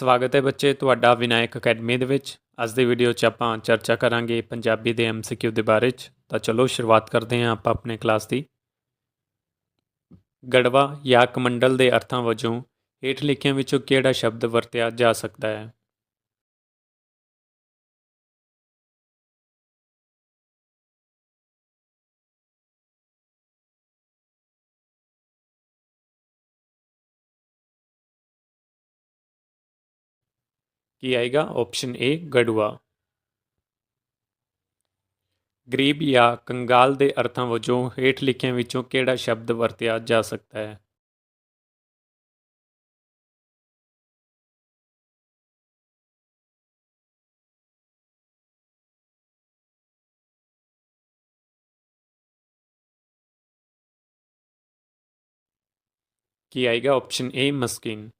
ਸਵਾਗਤ ਹੈ ਬੱਚੇ ਤੁਹਾਡਾ ਵਿਨਾਇਕ ਅਕੈਡਮੀ ਦੇ ਵਿੱਚ। ਅੱਜ ਦੀ ਵੀਡੀਓ 'ਚ ਆਪਾਂ ਚਰਚਾ ਕਰਾਂਗੇ ਪੰਜਾਬੀ ਦੇ ਐਮਸੀਕਿਊ ਦੇ ਬਾਰੇ 'ਚ। ਤਾਂ ਚਲੋ ਸ਼ੁਰੂਆਤ ਕਰਦੇ ਹਾਂ ਆਪਾਂ ਆਪਣੇ ਕਲਾਸ ਦੀ। ਗੜਵਾ ਜਾਂ ਕਮੰਡਲ ਦੇ ਅਰਥਾਂ ਵਜੋਂ ਹੇਠ ਲਿਖਿਆਂ ਵਿੱਚੋਂ ਕਿਹੜਾ ਸ਼ਬਦ ਵਰਤਿਆ ਜਾ ਸਕਦਾ ਹੈ? ਕੀ ਆਏਗਾ? ਆਪਸ਼ਨ ਏ ਗੜੂਆ। ਗਰੀਬ ਜਾਂ ਕੰਗਾਲ ਦੇ ਅਰਥਾਂ ਵਜੋਂ ਹੇਠ ਲਿਖਿਆਂ ਵਿੱਚੋਂ ਕਿਹੜਾ ਸ਼ਬਦ ਵਰਤਿਆ ਜਾ ਸਕਦਾ ਹੈ? ਕੀ ਆਏਗਾ? ਆਪਸ਼ਨ ਏ ਮਸਕੀਨ।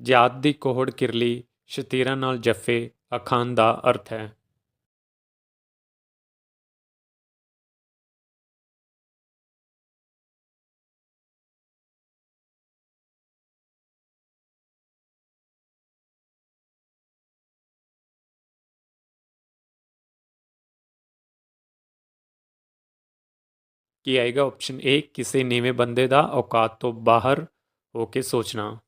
ਜਾਤ ਦੀ ਕੋਹੜ ਕਿਰਲੀ ਸ਼ਤੀਰਾਂ ਨਾਲ ਜੱਫੇ, ਅਖਾਣ ਦਾ ਅਰਥ ਹੈ। ਕੀ ਆਏਗਾ ਆਪਸ਼ਨ ਏ ਕਿਸੇ ਨੀਵੇਂ ਬੰਦੇ ਦਾ ਔਕਾਤ ਤੋਂ ਬਾਹਰ ਹੋ ਕੇ ਸੋਚਣਾ।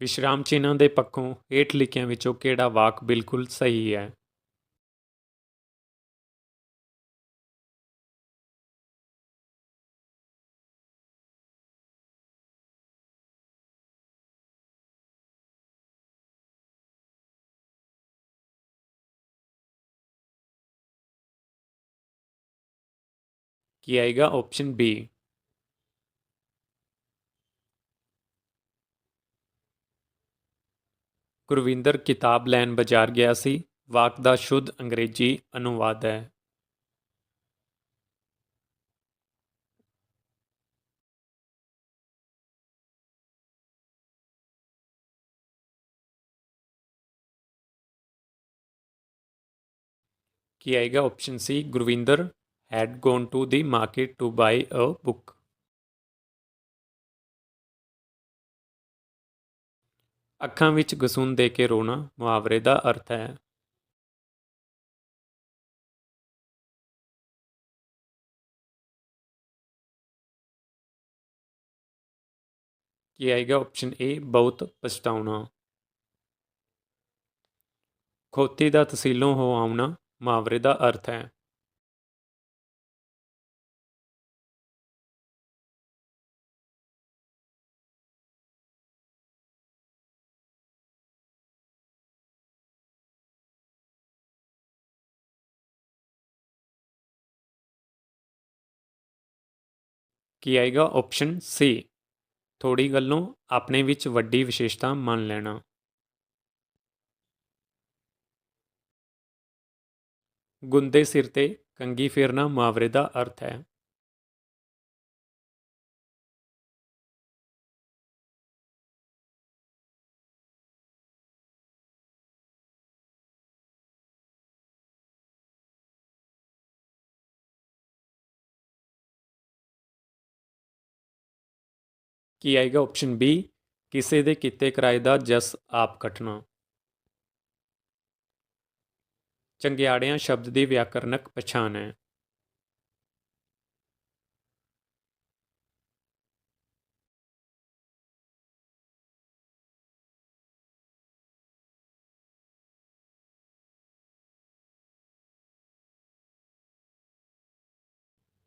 ਵਿਸ਼ਰਾਮ ਚਿੰਨ੍ਹਾਂ ਦੇ ਪੱਖੋਂ ਹੇਠ ਲਿਖਿਆਂ ਵਿੱਚੋਂ ਕਿਹੜਾ ਵਾਕ ਬਿਲਕੁਲ ਸਹੀ ਹੈ ਕੀ ਆਏਗਾ ਆਪਸ਼ਨ ਬੀ ਗੁਰਵਿੰਦਰ ਕਿਤਾਬ ਲੈਣ ਬਾਜ਼ਾਰ ਗਿਆ ਸੀ। ਵਾਕ ਦਾ ਸ਼ੁੱਧ ਅੰਗਰੇਜ਼ੀ ਅਨੁਵਾਦ ਹੈ। ਕੀ ਆਏਗਾ? Option C Gurvinder had gone to the market to buy a book ਅੱਖਾਂ ਵਿੱਚ ਗਸੂਨ ਦੇ ਕੇ ਰੋਣਾ ਮੁਹਾਵਰੇ ਦਾ ਅਰਥ ਹੈ। ਕੀ ਆਏਗਾ ਆਪਸ਼ਨ ਏ ਬਹੁਤ ਪਛਤਾਉਣਾ। ਖੋਤੀ ਦਾ ਤਸੀਲੋਂ ਹੋ ਆਉਣਾ ਮੁਹਾਵਰੇ ਦਾ ਅਰਥ ਹੈ। ਕੀ ਆਏਗਾ ਆਪਸ਼ਨ ਸੀ ਥੋੜੀ ਗੱਲੋਂ ਆਪਣੇ ਵਿੱਚ ਵੱਡੀ ਵਿਸ਼ੇਸ਼ਤਾ ਮੰਨ ਲੈਣਾ। ਗੁੰਦੇ ਸਿਰ ਤੇ ਕੰਗੀ ਫੇਰਨਾ ਮੁਹਾਵਰੇ ਦਾ ਅਰਥ ਹੈ। ਕੀ ਆਏਗਾ ਆਪਸ਼ਨ ਬੀ ਕਿਸੇ ਦੇ ਕੀਤੇ ਕਿਰਾਏ ਦਾ ਜਸ ਆਪ ਕੱਟਣਾ। ਚੰਗਿਆੜਿਆਂ ਸ਼ਬਦ ਦੀ ਵਿਆਕਰਨਕ ਪਛਾਣ ਹੈ।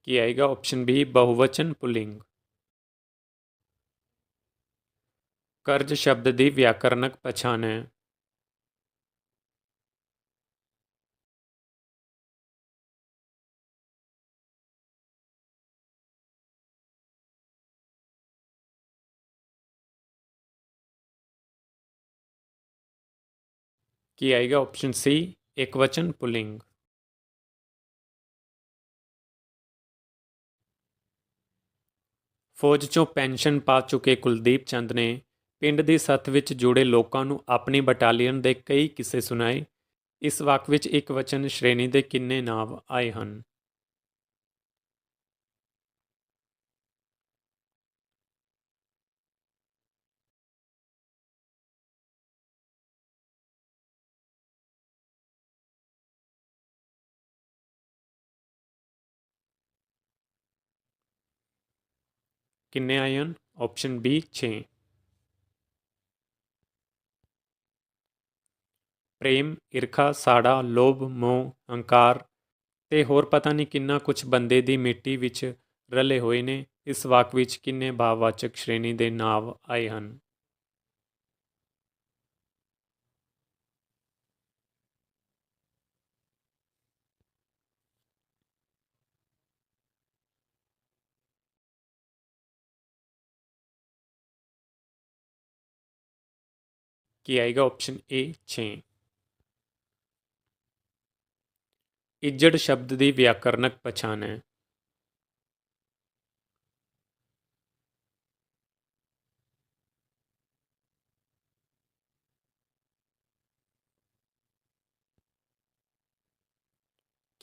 ਕੀ ਆਏਗਾ ਆਪਸ਼ਨ ਬੀ ਬਹੁਵਚਨ ਪੁਲਿੰਗ। ਕਰਜ਼ ਸ਼ਬਦ ਦੀ ਵਿਆਕਰਨਕ ਪਛਾਣ ਹੈ ਕੀ ਆਏਗਾ ਆਪਸ਼ਨ ਸੀ ਇੱਕ ਵਚਨ ਪੁਲਿੰਗ ਫੌਜ ਚੋਂ ਪੈਨਸ਼ਨ ਪਾ ਚੁੱਕੇ ਕੁਲਦੀਪ ਚੰਦ ਨੇ ਪਿੰਡ ਦੀ ਸੱਥ ਵਿੱਚ ਜੁੜੇ ਲੋਕਾਂ ਨੂੰ ਆਪਣੀ ਬਟਾਲੀਅਨ ਦੇ ਕਈ ਕਿੱਸੇ ਸੁਣਾਏ। ਇਸ ਵਾਕ ਵਿੱਚ ਇੱਕ ਵਚਨ ਸ਼੍ਰੇਣੀ ਦੇ ਕਿੰਨੇ ਨਾਮ ਆਏ ਹਨ? ਕਿੰਨੇ ਆਏ ਹਨ? ਆਪਸ਼ਨ ਬੀ 6 ਪ੍ਰੇਮ, ਈਰਖਾ, ਸਾੜਾ, ਲੋਭ, ਮੋਹ, ਹੰਕਾਰ ਤੇ ਹੋਰ ਪਤਾ ਨਹੀਂ ਕਿੰਨਾ ਕੁਝ ਬੰਦੇ ਦੀ ਮਿੱਟੀ ਵਿੱਚ ਰਲੇ ਹੋਏ ਨੇ, ਇਸ ਵਾਕ ਵਿੱਚ ਕਿੰਨੇ ਭਾਵਵਾਚਕ ਸ਼੍ਰੇਣੀ ਦੇ ਨਾਮ ਆਏ ਹਨ। ਕੀ ਆਏਗਾ ਆਪਸ਼ਨ ਏ 6 ਇੱਜੜ ਸ਼ਬਦ ਦੀ ਵਿਆਕਰਨਕ ਪਛਾਣ ਹੈ।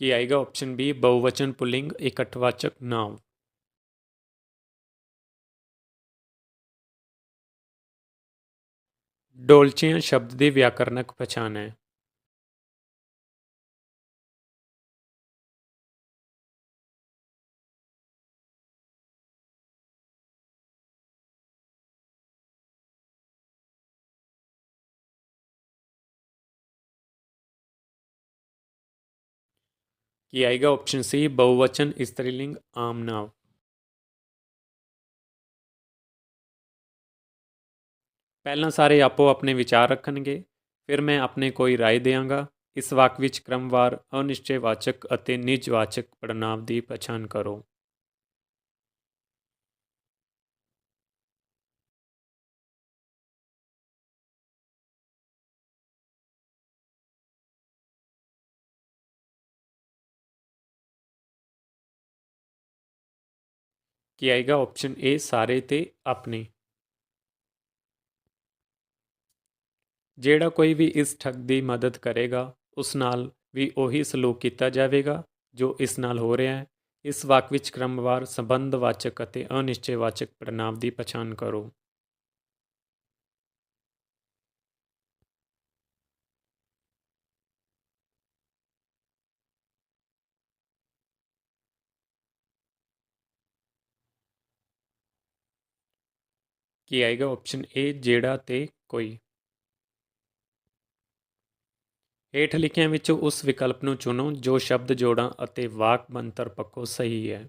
ਕੀ ਆਏਗਾ ਆਪਸ਼ਨ ਬੀ ਬਹੁਵਚਨ ਪੁਲਿੰਗ, ਇਕੱਠਵਾਚਕ ਨਾਂਵ ਡੋਲਚਿਆਂ ਸ਼ਬਦ ਦੀ ਵਿਆਕਰਨਕ ਪਛਾਣ ਹੈ। ਕੀ ਆਏਗਾ ਆਪਸ਼ਨ ਸੀ ਬਹੁਵਚਨ ਇਸਤਰੀਲਿੰਗ ਆਮ ਨਾਂਵ ਪਹਿਲਾਂ ਸਾਰੇ ਆਪੋ ਆਪਣੇ ਵਿਚਾਰ ਰੱਖਣਗੇ ਫਿਰ ਮੈਂ ਆਪਣੇ ਕੋਈ رائے ਦੇਵਾਂਗਾ ਇਸ ਵਾਕ ਵਿੱਚ ਕ੍ਰਮਵਾਰ ਅਨਿਸ਼ਚੈਵਾਚਕ ਅਤੇ ਨਿਜਵਾਚਕ ਪੜਨਾਂਵ ਦੀ ਪਛਾਣ ਕਰੋ ਕੀ ਆਏਗਾ ਆਪਸ਼ਨ ਏ ਸਾਰੇ ਤੇ ਆਪਣੇ। ਜਿਹੜਾ ਕੋਈ ਵੀ ਇਸ ਠੱਗ ਦੀ ਮਦਦ ਕਰੇਗਾ, ਉਸ ਨਾਲ ਵੀ ਉਹੀ ਸਲੂਕ ਕੀਤਾ ਜਾਵੇਗਾ, ਜੋ ਇਸ ਨਾਲ ਹੋ ਰਿਹਾ ਹੈ। ਇਸ ਵਾਕ ਵਿੱਚ ਕ੍ਰਮਵਾਰ ਸੰਬੰਧਵਾਚਕ ਅਤੇ ਅਨਿਸ਼ਚੈਵਾਚਕ ਪੜਨਾਂਵ ਦੀ ਪਛਾਣ ਕਰੋ। ਕੀ ਆਏਗਾ ਆਪਸ਼ਨ ਏ ਜਿਹੜਾ ਤੇ ਕੋਈ। ਹੇਠ ਲਿਖਿਆਂ ਵਿੱਚੋਂ ਉਸ ਵਿਕਲਪ ਨੂੰ ਚੁਣੋ ਜੋ ਸ਼ਬਦ ਜੋੜਾਂ ਅਤੇ ਵਾਕ ਬਣਤਰ ਪੱਖੋਂ ਸਹੀ ਹੈ।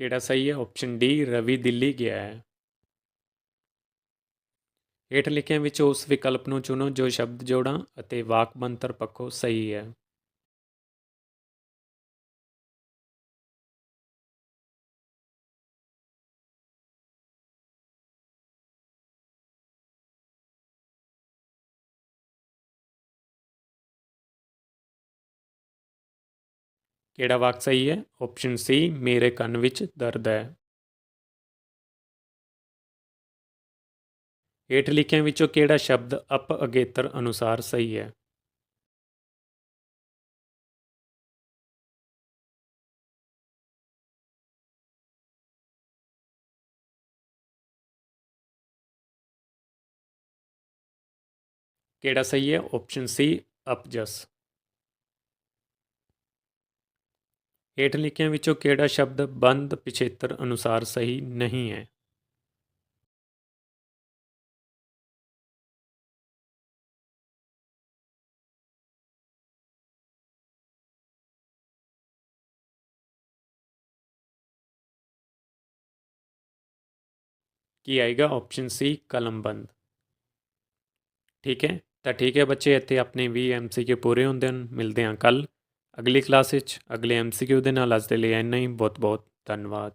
ਕਿਹੜਾ ਸਹੀ ਹੈ? ਆਪਸ਼ਨ ਡੀ ਰਵੀ ਦਿੱਲੀ ਗਿਆ ਹੈ। ਹੇਠ ਲਿਖਿਆਂ ਵਿੱਚੋਂ ਉਸ ਵਿਕਲਪ ਨੂੰ ਚੁਣੋ ਜੋ ਸ਼ਬਦ ਜੋੜਾਂ ਅਤੇ ਵਾਕ ਬਣਤਰ ਪੱਖੋਂ ਸਹੀ ਹੈ। ਕਿਹੜਾ ਵਾਕ ਸਹੀ ਹੈ? ਆਪਸ਼ਨ ਸੀ ਮੇਰੇ ਕੰਨ ਵਿੱਚ ਦਰਦ ਹੈ। ਹੇਠ ਲਿਖਿਆਂ ਵਿੱਚੋਂ ਕਿਹੜਾ ਸ਼ਬਦ ਅਪ ਅਗੇਤਰ ਅਨੁਸਾਰ ਸਹੀ ਹੈ? ਕਿਹੜਾ ਸਹੀ ਹੈ? ਆਪਸ਼ਨ ਸੀ ਅਪਜਸ। ਹੇਠ ਲਿਖਿਆਂ ਵਿੱਚੋਂ ਕਿਹੜਾ ਸ਼ਬਦ ਬੰਦ ਪਿਛੇਤਰ ਅਨੁਸਾਰ ਸਹੀ ਨਹੀਂ ਹੈ? ਕੀ ਆਏਗਾ? ਆਪਸ਼ਨ ਸੀ ਕਲਮਬੰਦ ਠੀਕ ਹੈ? ਤਾਂ ਠੀਕ ਹੈ ਬੱਚੇ, ਇੱਥੇ ਆਪਣੇ 20 ਐਮਸੀਕਿਊ ਪੂਰੇ ਹੁੰਦੇ ਹਨ। ਮਿਲਦੇ ਹਾਂ ਕੱਲ ਅਗਲੀ ਕਲਾਸ ਵਿੱਚ ਅਗਲੇ ਐਮਸੀਕਿਊ ਦੇ ਨਾਲ। ਅੱਜ ਦੇ ਲਈ ਇੰਨਾ ਹੀ। ਬਹੁਤ ਬਹੁਤ ਧੰਨਵਾਦ।